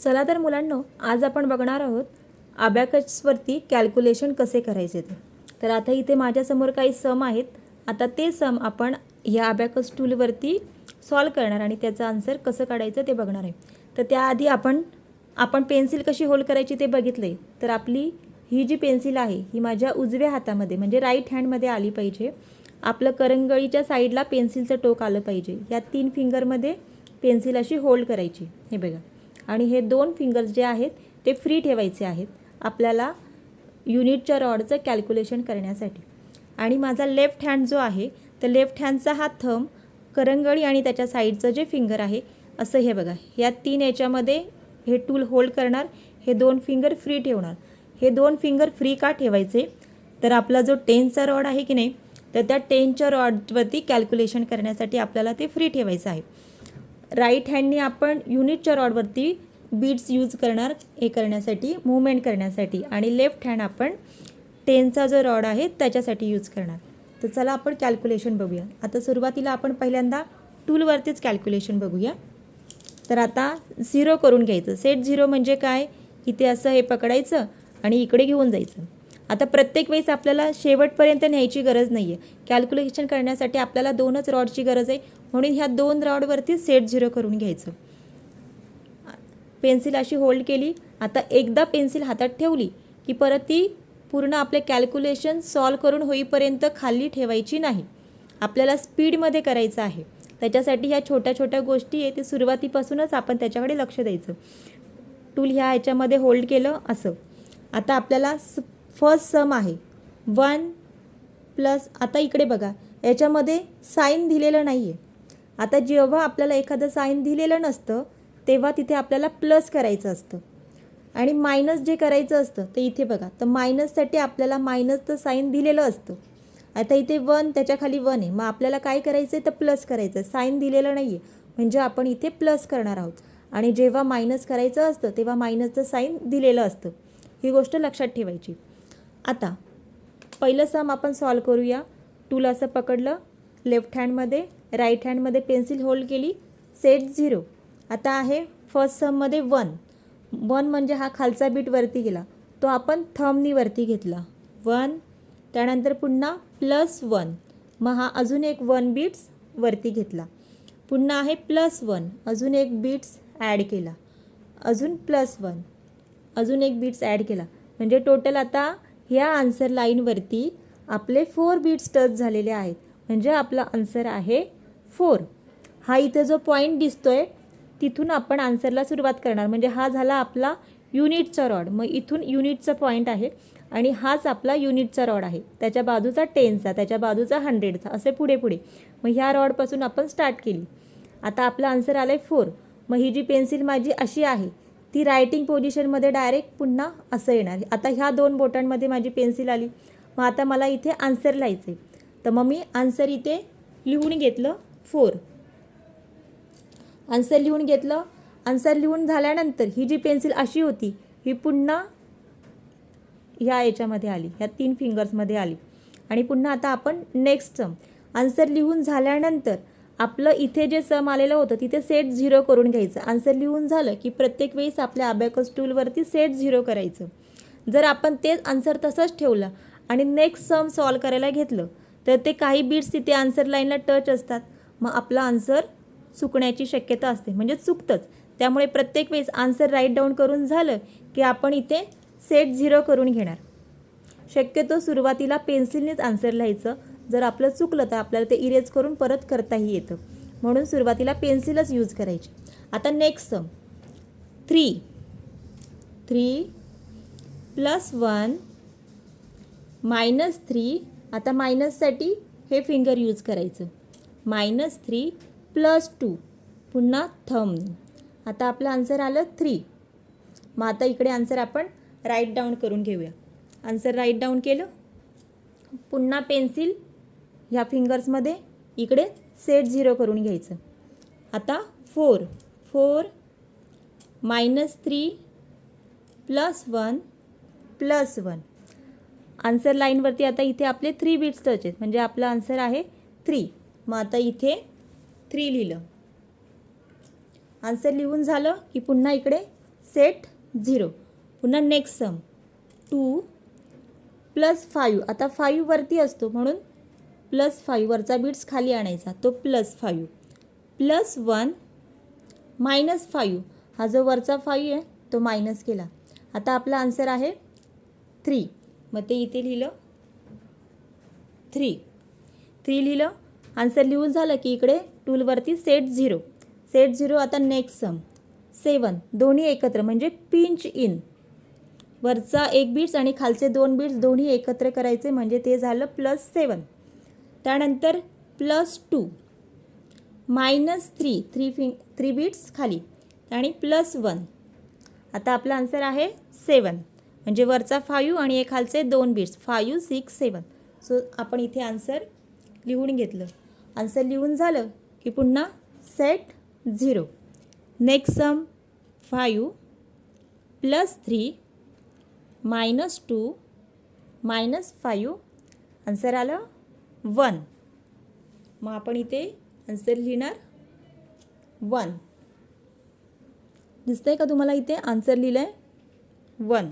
चला तर मुलांनो आज आपण बघणार आहोत अबॅकसवरती कॅल्क्युलेशन कसे करायचे ते. तर आता इथे माझ्यासमोर काही सम आहेत. आता ते सम आपण या अबॅकस टूलवरती सॉल्व करणार आणि त्याचं आन्सर कसं काढायचं ते बघणार आहे. तर त्याआधी आपण आपण पेन्सिल कशी होल्ड करायची ते बघितले तर आपली ही जी पेन्सिल आहे ही माझ्या उजव्या हातामध्ये म्हणजे राईट हँडमध्ये आली पाहिजे. आपलं करंगळीच्या साईडला पेन्सिलचं टोक आलं पाहिजे. या तीन फिंगरमध्ये पेन्सिल अशी होल्ड करायची. हे बघा. आणि हे दोन फिंगर्स जे आहेत ते फ्री ठेवायचे आहेत आपल्याला युनिटच्या रॉडचं कॅल्क्युलेशन करण्यासाठी. आणि माझा लेफ्ट हँड जो आहे तर लेफ्ट हँडचा हा थंब करंगळी आणि त्याच्या साईडचं जे फिंगर आहे असं हे बघा. या तीन याच्यामध्ये हे टूल होल्ड करणार हे दोन फिंगर फ्री ठेवणार. हे दोन फिंगर फ्री का ठेवायचे? तर आपला जो टेनचा रॉड आहे की नाही तर त्या टेनच्या रॉडवरती कॅल्क्युलेशन करण्यासाठी आपल्याला ते फ्री ठेवायचं आहे. राईट हँडने आपण युनिटच्या रॉडवरती बीड्स यूज करणार हे करण्यासाठी मुवमेंट करण्यासाठी. आणि लेफ्ट हँड आपण टेनचा जो रॉड आहे त्याच्यासाठी यूज करणार. तर चला आपण कॅल्क्युलेशन बघूया. आता सुरुवातीला आपण पहिल्यांदा टूलवरतीच कॅल्क्युलेशन बघूया. तर आता झिरो करून घ्यायचं. सेट झिरो म्हणजे काय? इथे असं हे पकडायचं आणि इकडे घेऊन जायचं. आता प्रत्येक वेळेस आपल्याला शेवटपर्यंत न्यायची गरज नाही आहे कॅल्क्युलेशन करण्यासाठी आपल्याला दोनच रॉडची गरज आहे. म्हणून ह्या दोन रॉडवरती सेट झिरो करून घ्यायचं. पेन्सिल अशी होल्ड केली. आता एकदा पेन्सिल हातात ठेवली की परत ती पूर्ण आपले कॅल्क्युलेशन सॉल्व करून होईपर्यंत खाली ठेवायची नाही. आपल्याला स्पीडमध्ये करायचं आहे. त्याच्यासाठी ह्या छोट्या छोट्या गोष्टी आहे ते सुरुवातीपासूनच आपण त्याच्याकडे लक्ष द्यायचं. टूल ह्या ह्याच्यामध्ये होल्ड केलं असं. आता आपल्याला स फर्स्ट सम आहे. वन प्लस आता इकडे बघा. याच्यामध्ये साईन दिलेलं नाही आहे आता जेव्हा आपल्याला एखादं साईन दिलेलं नसतं तेव्हा तिथे आपल्याला प्लस करायचं असतं. आणि मायनस जे करायचं असतं ते इथे बघा. तर मायनससाठी आपल्याला मायनसचं साईन दिलेलं असतं. आता इथे वन त्याच्याखाली वन आहे. मग आपल्याला काय करायचं आहे तर प्लस करायचं आहे साईन दिलेलं नाही आहे म्हणजे आपण इथे प्लस करणार आहोत. आणि जेव्हा मायनस करायचं असतं तेव्हा मायनसचं साईन दिलेलं असतं. ही गोष्ट लक्षात ठेवायची. आता पहिलं सम आपण सॉल्व करूया. टूल असं पकडलं. लेफ्ट हँडमध्ये राईट हँडमध्ये पेन्सिल होल्ड केली सेट झिरो आता आहे फर्स्ट सममध्ये वन वन म्हणजे हा खालचा बीट वरती गेला. तो आपण थमनी वरती घेतला. वन त्यानंतर पुन्हा प्लस वन मग हा अजून एक वन बीट्स वरती घेतला. पुन्हा आहे प्लस वन अजून एक बीट्स ॲड केला. अजून प्लस वन अजून एक बीट्स ॲड केला. म्हणजे टोटल आता ह्या आन्सर लाईनवरती आपले फोर बीट्स टच झालेले आहेत. म्हणजे आपला आन्सर आहे फोर. हा इथं जो पॉईंट दिसतोय तिथून आपण आन्सरला सुरुवात करणार. म्हणजे हा झाला आपला युनिटचा रॉड मग इथून युनिटचा पॉईंट आहे आणि हाच आपला युनिटचा रॉड आहे. त्याच्या बाजूचा टेनचा त्याच्या बाजूचा हंड्रेडचा असे पुढे पुढे. मग ह्या रॉडपासून आपण स्टार्ट केली. आता आपला आन्सर आलं आहे फोर मग ही जी पेन्सिल माझी अशी आहे ती रायटिंग पोझिशनमध्ये डायरेक्ट पुन्हा असं येणार. आता ह्या दोन बोटांमध्ये माझी पेन्सिल आली. मग आता मला इथे आन्सर लिहायचं आहे तर मग मी आन्सर इथे लिहून घेतलं. फोर. आन्सर लिहून घेतलं. आन्सर लिहून झाल्यानंतर ही जी पेन्सिल अशी होती ही पुन्हा ह्या याच्यामध्ये आली ह्या तीन फिंगर्समध्ये आली. आणि पुन्हा आता आपण नेक्स्ट सम आन्सर लिहून झाल्यानंतर आपलं इथे जे सम आलेलं होतं तिथे सेट झिरो करून घ्यायचं. आन्सर लिहून झालं की प्रत्येक वेळेस आपल्या अबॅकस टूलवरती सेट झिरो करायचं. जर आपण तेच आन्सर तसंच ठेवलं आणि नेक्स्ट सम सॉल्व करायला घेतलं तर ते काही बीट्स तिथे आन्सर लाईनला टच असतात. मग आपला आन्सर चुकण्याची शक्यता असते. म्हणजे चुकतंच. त्यामुळे प्रत्येक वेळेस आन्सर राईट डाऊन करून झालं की आपण इथे सेट झिरो करून घेणार. शक्यतो सुरुवातीला पेन्सिलनेच आन्सर लिहायचं. जर आपलं चुकलं तर आपल्याला ते इरेज करून परत करताही येतं. म्हणून सुरुवातीला पेन्सिलच यूज करायची. आता next three three plus one minus three आता मायनससाठी हे फिंगर यूज करायचं. मायनस थ्री प्लस टू पुन्हा थम आता आपलं आन्सर आलं थ्री मग आता इकडे आन्सर आपण राईट डाऊन करून घेऊया. आन्सर राईट डाऊन केलं. पुन्हा पेन्सिल ह्या फिंगर्समध्ये इकडे सेट झिरो करून घ्यायचं. आता four four minus three plus one plus one answer लाईनवरती आता इथे आपले थ्री बीट्स टच आहेत. म्हणजे आपलं आन्सर आहे थ्री मग आता इथे थ्री लिहिलं. आन्सर लिहून झालं की पुन्हा इकडे सेट झिरो पुन्हा next sum two plus five आता फाईव्ह वरती असतो म्हणून प्लस फाईव्ह वरचा बीट्स खाली आणायचा. तो plus five plus one minus five हा जो वरचा फाईव्ह आहे तो मायनस केला. आता आपला आन्सर आहे थ्री मग ते इथे लिहिलं थ्री थ्री लिहिलं. आन्सर लिहून झालं की इकडे टूलवरती सेट झिरो सेट झिरो आता नेक्स्ट सम सेवन दोन्ही एकत्र म्हणजे पिंच इन वरचा एक बीट्स आणि खालचे दोन बीट्स दोन्ही एकत्र करायचे म्हणजे ते झालं प्लस सेवन त्यानंतर plus two minus three three finger three beads खाली. आणि प्लस वन आता आपला आन्सर आहे सेवन म्हणजे वरचा फायू आणि एक खालचे दोन beads five six seven so आपण इथे आन्सर लिहून घेतलं. आन्सर लिहून झालं की पुन्हा set zero next sum five plus three minus two minus five answer आलं? वन मग आपण इथे आन्सर लिहिणार वन दिसतंय का तुम्हाला इथे आन्सर लिहिलं आहे वन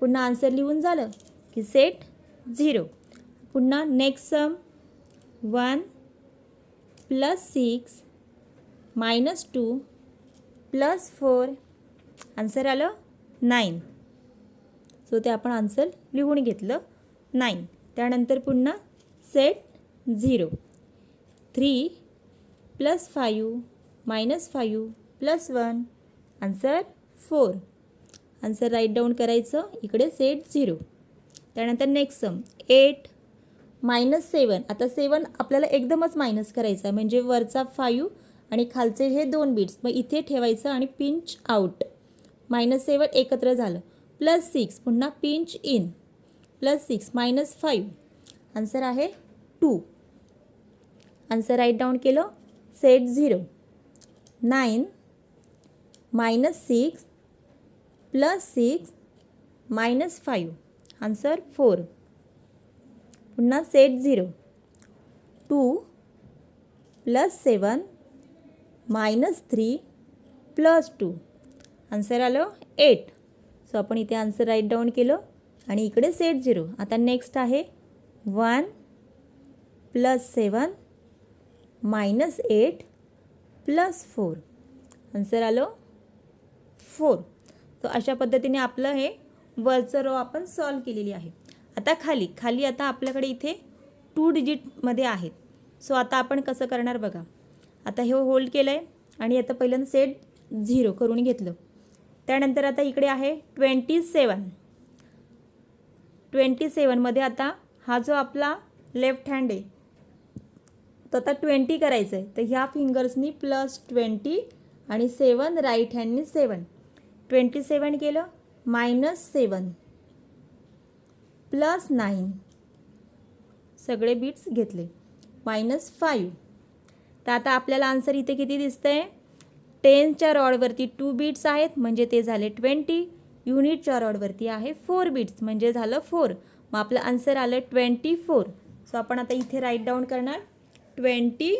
पुन्हा आन्सर लिहून झालं की सेट झिरो पुन्हा next sum one plus six minus two plus four answer आलं नाईन सो ते आपण आन्सर लिहून घेतलं नाईन त्यानंतर पुन्हा set zero three plus five minus five plus one answer four answer right down करायचं इकडे सेट झिरो त्यानंतर next sum eight minus seven आता सेवन आपल्याला एकदमच मायनस करायचा म्हणजे वरचा फाईव्ह आणि खालचे हे दोन बीट्स मग इथे ठेवायचं आणि पिंच आउट मायनस सेवन एकत्र झालं. प्लस सिक्स पुन्हा pinch in plus six minus five answer आहे टू आन्सर राईट डाऊन केलं. Set zero nine minus six plus six minus five answer four पुन्हा set zero two plus seven minus three plus two answer आलं? Eight so आपण इथे answer right down केलं आणि इकडे set zero आता next आहे one plus seven minus eight plus four answer आलं? फोर सो अशा पद्धतीने आपलं हे वरचं रो आपण सॉल्व केलेली आहे. आता खाली खाली आता आपल्याकडे इथे टू डिजिटमध्ये आहेत. सो आता आपण कसं करणार बघा. आता हे होल्ड केलं आहे आणि आता पहिल्यांदा सेट झिरो करून घेतलं. त्यानंतर आता इकडे आहे ट्वेंटी सेवन ट्वेंटी सेवनमध्ये आता हा जो आपला लेफ्ट हँड आहे तो आता ट्वेंटी करायचं आहे तर ह्या फिंगर्सनी प्लस ट्वेंटी आणि सेवन राईट हँडनी सेवन ट्वेंटी सेवन केलं मायनस सेवन प्लस नाईन. सगळे बीट्स घेतले. मायनस फाईव्ह तर आता आपल्याला आन्सर इथे किती दिसतं आहे टेनच्या रॉडवरती टू बीट्स आहेत म्हणजे ते झाले ट्वेंटी युनिटच्या रॉडवरती आहे फोर बीट्स म्हणजे झालं फोर मग आपलं आन्सर आलं ट्वेंटी फोर सो आपण आता इथे राईट डाऊन करणार. ट्वेंटी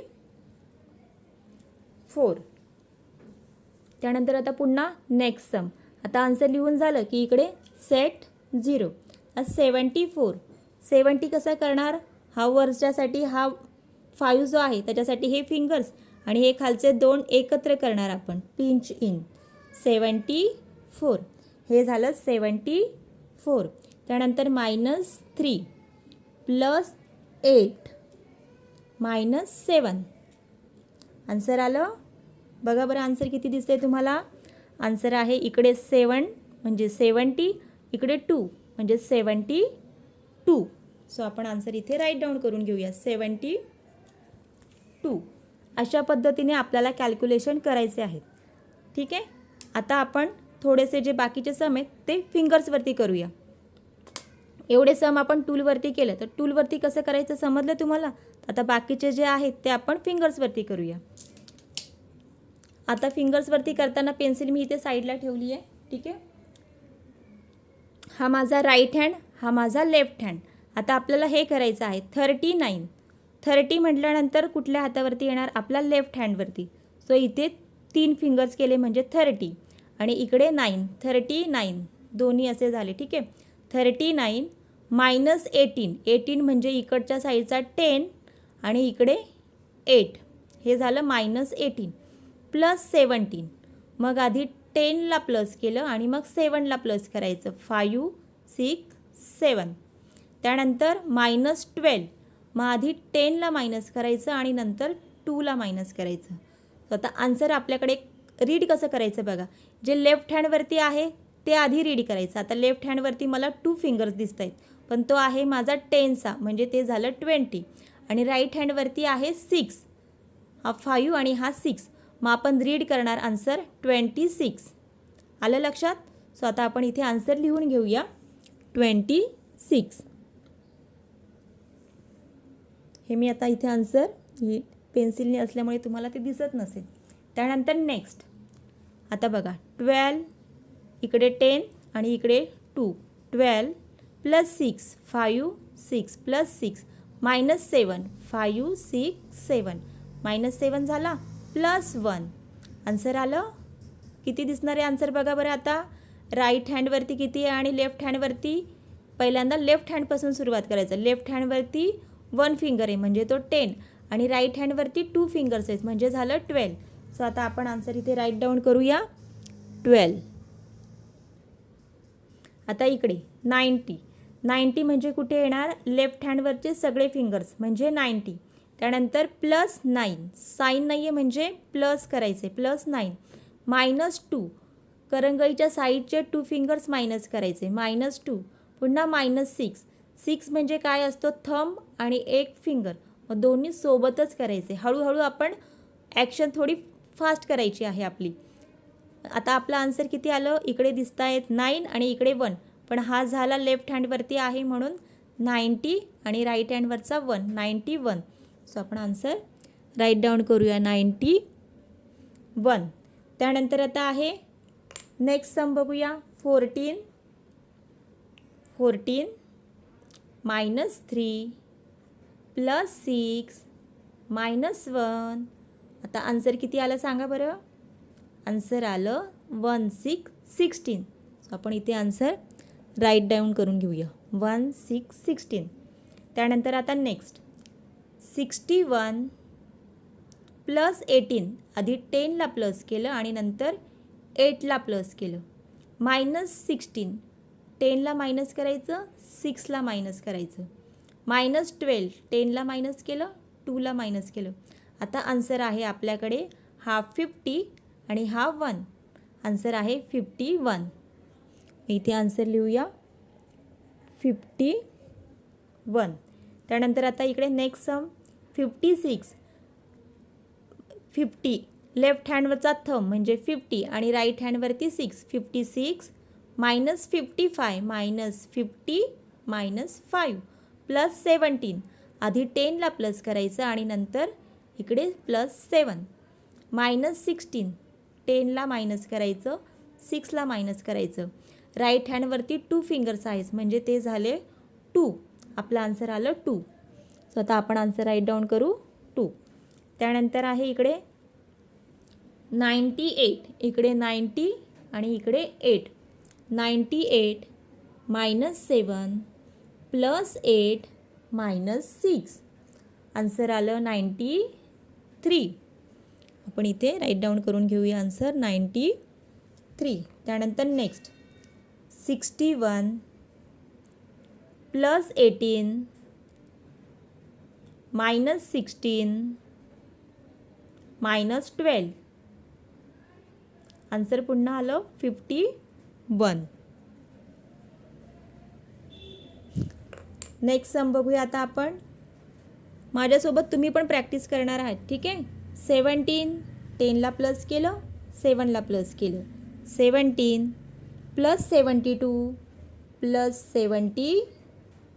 फोर त्यानंतर आता पुन्हा नेक्स्ट सम आता आन्सर लिहून झालं की इकडे set zero seventy four. Seventy कसा करणार? हा वरच्यासाठी हा फाईव्ह जो आहे त्याच्यासाठी हे फिंगर्स आणि हे खालचे दोन एकत्र करणार आपण. Pinch in seventy four. हे झालं सेवन्टी फोर. त्यानंतर minus three plus eight minus seven answer आलं? बघा बरं आन्सर किती दिसते तुम्हाला. आन्सर आहे इकडे सेवन म्हणजे सेवन्टी इकडे टू म्हणजे सेवन्टी टू. सो आपण आन्सर इथे राईट डाऊन करून घेऊया. Seventy two. अशा पद्धतीने आपल्याला कॅल्क्युलेशन करायचे आहेत ठीक आहे? आता आपण थोडेसे जे बाकीचे सम आहेत ते फिंगर्सवरती करूया. एवढे सम आपण टूलवरती केलं तर टूलवरती कसं करायचं समजलं तुम्हाला? आता बाकीचे जे आहेत ते आपण फिंगर्सवरती करूया. आता फिंगर्सवरती करताना पेन्सिल मी इथे साईडला ठेवली आहे ठीक आहे? हा माझा राईट हँड हा माझा लेफ्ट हँड आता आपल्याला हे करायचं आहे. थर्टी नाईन थर्टी म्हटल्यानंतर कुठल्या हातावरती येणार? आपला लेफ्ट हँडवरती सो इथे तीन फिंगर्स केले म्हणजे थर्टी आणि इकडे नाईन थर्टी नाईन दोन्ही असे झाले ठीक आहे? Thirty nine minus eighteen eighteen म्हणजे इकडच्या साईडचा टेन आणि इकडे एट हे झालं मायनस एटीन प्लस सेवन्टीन मग आधी टेनला प्लस केलं आणि मग सेवनला प्लस करायचं. Five six seven. त्यानंतर मायनस ट्वेल्व. मग आधी टेनला मायनस करायचं आणि नंतर टूला मायनस करायचं. तर आता आन्सर आपल्याकडे रीड कसं करायचं बघा. जे लेफ्ट हँडवरती आहे ते आधी रीड करायचं. आता लेफ्ट हँडवरती मला टू फिंगर्स दिसत आहेत पण तो आहे माझा टेनचा म्हणजे ते झालं ट्वेंटी. आणि राईट हँडवरती आहे सिक्स. हा फायू आणि हा सिक्स. मग आपण रीड करणार आन्सर ट्वेंटी सिक्स आलं लक्षात? सो आता आपण इथे आन्सर लिहून घेऊया. ट्वेंटी सिक्स हे मी आता इथे आन्सर ही पेन्सिलने असल्यामुळे तुम्हाला ते दिसत नसेल. त्यानंतर नेक्स्ट आता बघा ट्वेल्व इकडे टेन आणि इकडे two twelve plus six five six plus six minus seven five six seven minus seven झाला? Plus one. आन्सर आलं? किती दिसणार आहे आन्सर बघा बरं आता. राईट हँडवरती किती आहे आणि लेफ्ट हँडवरती पहिल्यांदा लेफ्ट हँडपासून सुरुवात करायचं. लेफ्ट हँडवरती वन फिंगर आहे म्हणजे तो टेन आणि राईट हँडवरती टू फिंगर्स आहेत म्हणजे झालं ट्वेल्व सो आता आपण आन्सर इथे राईट डाऊन करूया. ट्वेल्व आता इकडे नाईंटी नाईंटी म्हणजे कुठे येणार? लेफ्ट हँडवरचे सगळे फिंगर्स म्हणजे नाईंटी त्यानंतर प्लस नाईन. साईन नाही आहे म्हणजे प्लस करायचे प्लस नाईन. Minus two. करंगळीच्या साईडचे टू फिंगर्स मायनस करायचे मायनस टू. पुन्हा मायनस सिक्स. सिक्स म्हणजे काय असतो? थंब आणि एक फिंगर. मग दोन्ही सोबतच करायचे. हळूहळू आपण ॲक्शन थोडी फास्ट करायची आहे आपली. आता आपला आन्सर किती आलं? इकडे दिसत आहेत नाईन आणि इकडे वन. पण हा झाला लेफ्ट हँडवरती आहे म्हणून नाईंटी आणि राईट हँडवरचा वन. Ninety one. सो आपण आन्सर राईट डाऊन करूया नाईंटी वन त्यानंतर आता आहे नेक्स्ट सम बघूया. Fourteen fourteen minus three plus six minus one आता आन्सर किती आलं सांगा बरं? आन्सर आलं वन सिक्स सिक्स्टीन सो आपण इथे आन्सर राईट डाऊन करून घेऊया. वन सिक्स सिक्स्टीन त्यानंतर आता next sixty one plus eighteen आधी टेनला प्लस केलं आणि नंतर एटला प्लस केलं. मायनस सिक्स्टीन टेनला मायनस करायचं सिक्सला मायनस करायचं. मायनस ट्वेल्व टेनला मायनस केलं टूला मायनस केलं. आता आन्सर आहे आपल्याकडे हा फिफ्टी आणि हा वन. आन्सर आहे फिफ्टी वन. इथे आन्सर लिहूया. Fifty one. त्यानंतर आता इकडे next sum. Fifty six fifty left हँडवरचा thumb म्हणजे फिफ्टी आणि right हँडवरती six fifty six minus fifty five minus fifty minus five plus seventeen आधी टेनला प्लस करायचं आणि नंतर इकडे प्लस सेवन मायनस सिक्स्टीन टेनला मायनस करायचं. सिक्सला मायनस करायचं. राईट हँडवरती टू फिंगर्स आहेत म्हणजे ते झाले टू आपलं आन्सर आलं टू सो आता आपण आन्सर राईट डाऊन करू. टू त्यानंतर आहे इकडे नाईंटी एट इकडे नाईंटी आणि इकडे eight ninety eight minus seven plus eight minus six answer आलं नाईंटी थ्री आपण इथे राईट डाऊन करून घेऊया आन्सर नाईंटी थ्री त्यानंतर next sixty one plus eighteen minus sixteen minus twelve answer पुन्हा आलं. फिफ्टी वन नेक्स्ट सम बघूया आता आपण. माझ्यासोबत तुम्ही पण प्रॅक्टिस करणार आहात ठीक आहे? सेवन्टीन टेनला प्लस केलं. सेवनला प्लस केलं. Seventeen plus seventy two plus seventy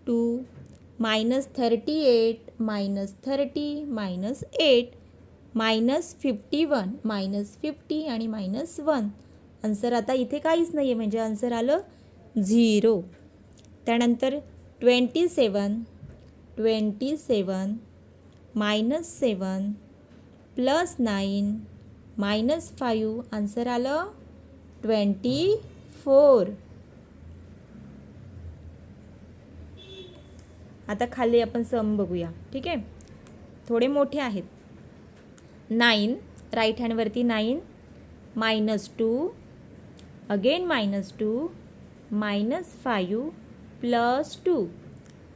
two minus thirty eight minus thirty minus eight minus fifty one minus fifty आणि मायनस वन आन्सर आता इथे काहीच नाही आहे म्हणजे आन्सर आलं झिरो त्यानंतर twenty seven twenty seven minus seven plus nine minus five answer आलं ट्वेंटी फोर आता खाली आपण सम बघूया. ठीक आहे? थोडे मोठे आहेत. Nine right हँडवरती nine minus two again minus two minus five plus two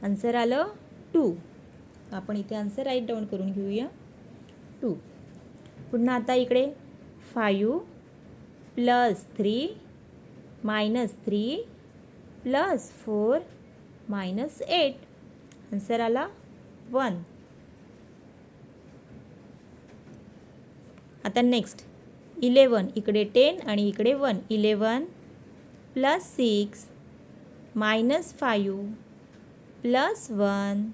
answer आलं टू आपण इथे आन्सर राईट डाऊन करून घेऊया. टू पुन्हा आता इकडे five plus three minus three plus four minus eight answer आला वन आता नेक्स्ट इलेवन इकडे टेन आणि इकडे one eleven plus six minus five plus one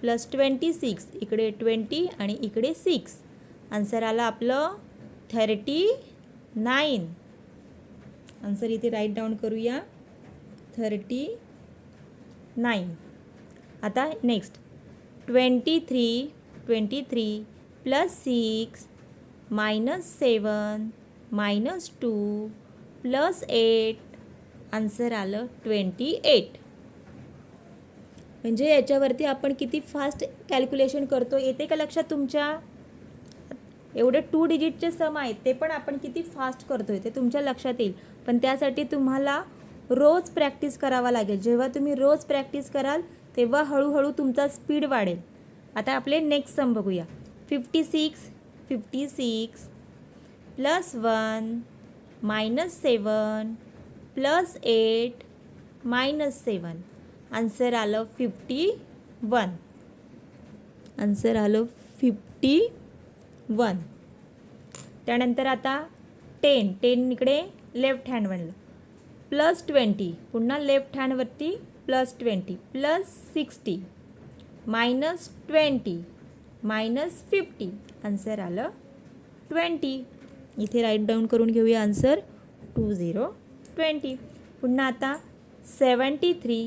plus twenty six इकडे ट्वेंटी आणि इकडे सिक्स आन्सर आला आपलं थर्टी नाईन आन्सर इथे राईट डाऊन करूया. थर्टी नाईन आता next twenty three twenty three plus six minus seven minus two plus eight answer आलं twenty eight म्हणजे याच्यावरती आपण किती फास्ट कॅल्क्युलेशन करतो येते का लक्षात तुमच्या? एवढे टू डिजिटचे सम आहेत ते पण आपण किती फास्ट करतो आहे ते तुमच्या लक्षात येईल. पण त्यासाठी तुम्हाला रोज प्रॅक्टिस करावा लागेल. जेव्हा तुम्ही रोज प्रॅक्टिस कराल तेव्हा हळूहळू तुमचा स्पीड वाढेल. आता आपले नेक्स्ट सम बघूया. Fifty six fifty six plus one minus seven plus eight minus seven answer आलं फिफ्टी वन आन्सर आलं फिफ्टी वन त्यानंतर आता टेन टेन इकडे लेफ्ट हँड म्हणलं प्लस ट्वेंटी पुन्हा left हँडवरती plus twenty plus sixty minus twenty minus fifty answer आलं twenty. इथे right down करून घेऊया आन्सर. Two zero twenty. पुन्हा आता सेवन्टी थ्री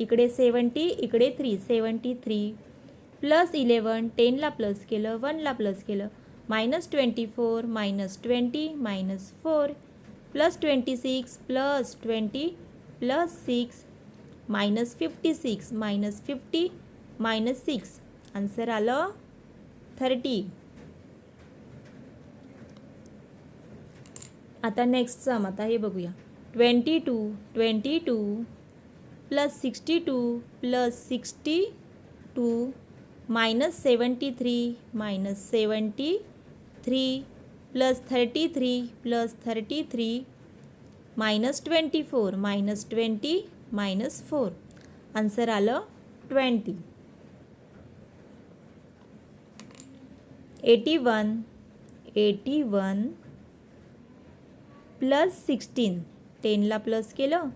इकडे सेवन्टी इकडे three seventy three. Plus eleven टेनला plus केलं वनला प्लस केलं. Minus twenty four minus twenty minus four. Plus twenty six plus twenty plus six. Minus fifty six minus fifty minus six answer आलं? Thirty आता next sum आता हे बघूया. Twenty two twenty two plus sixty two plus sixty two minus seventy three minus seventy three plus thirty three plus thirty three minus twenty four minus twenty minus four. Answer आलं twenty. Eighty one eighty one plus sixteen. टेनला plus केलं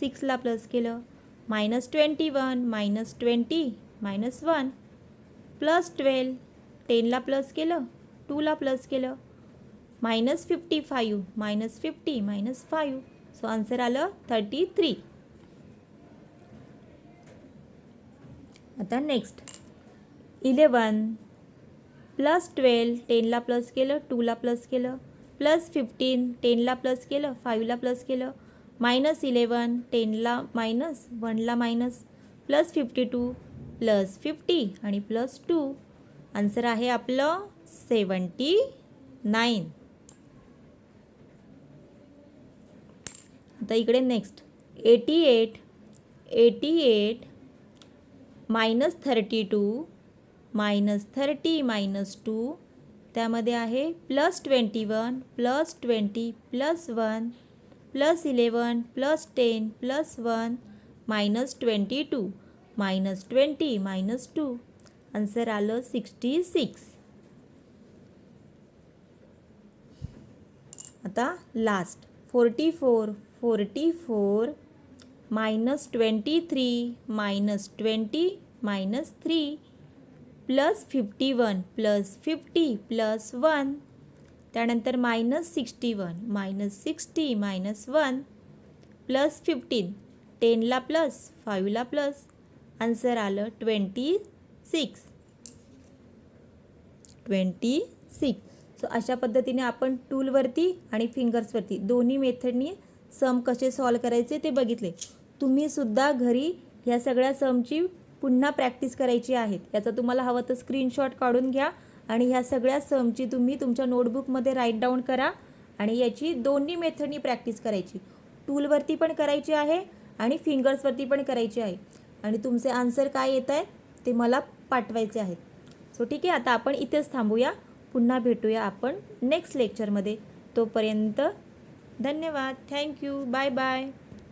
सिक्सला plus केलं. Minus twenty one minus twenty minus one. Plus twelve टेनला plus केलं टूला plus केलं. Minus fifty five minus fifty minus five. So answer आलं thirty three. आता next eleven plus twelve टेनला plus केलं टूला प्लस केलं. प्लस फिफ्टीन टेनला प्लस केलं फाईव्हला प्लस केलं. मायनस इलेवन टेनला मायनस वनला minus plus fifty two plus fifty आणि प्लस टू आन्सर आहे आपलं सेवन्टी नाईन आता इकडे next eighty eight eighty eight minus thirty two minus thirty minus two त्यामध्ये आहे plus twenty one plus twenty plus one plus eleven plus ten plus one minus twenty two minus twenty minus two answer आलं sixty six आता last forty four forty four minus twenty three minus twenty minus three plus fifty one plus fifty plus one. त्यानंतर minus sixty one minus sixty minus one plus fifteen. टेनला plus फाईव्हला plus. Answer आलं twenty six. Twenty six. So अशा पद्धतीने आपण टूलवरती आणि फिंगर्सवरती दोन्ही मेथडनी सम कसे solve करायचे ते बघितले. तुम्हीसुद्धा घरी ह्या सगळ्या समची पुन्हा प्रॅक्टिस करायची आहेत. याचा तुम्हाला हवं तर स्क्रीनशॉट काढून घ्या आणि ह्या सगळ्या समची तुम्ही तुमच्या नोटबुकमध्ये राईट डाऊन करा आणि याची दोन्ही मेथडनी प्रॅक्टिस करायची. टूलवरती पण करायची आहे आणि फिंगर्सवरती पण करायची आहे. आणि तुमचे आन्सर काय येत आहेत ते मला पाठवायचे आहेत. सो ठीक आहे आता आपण इथेच थांबूया. पुन्हा भेटूया आपण नेक्स्ट लेक्चरमध्ये तोपर्यंत धन्यवाद. Thank you bye bye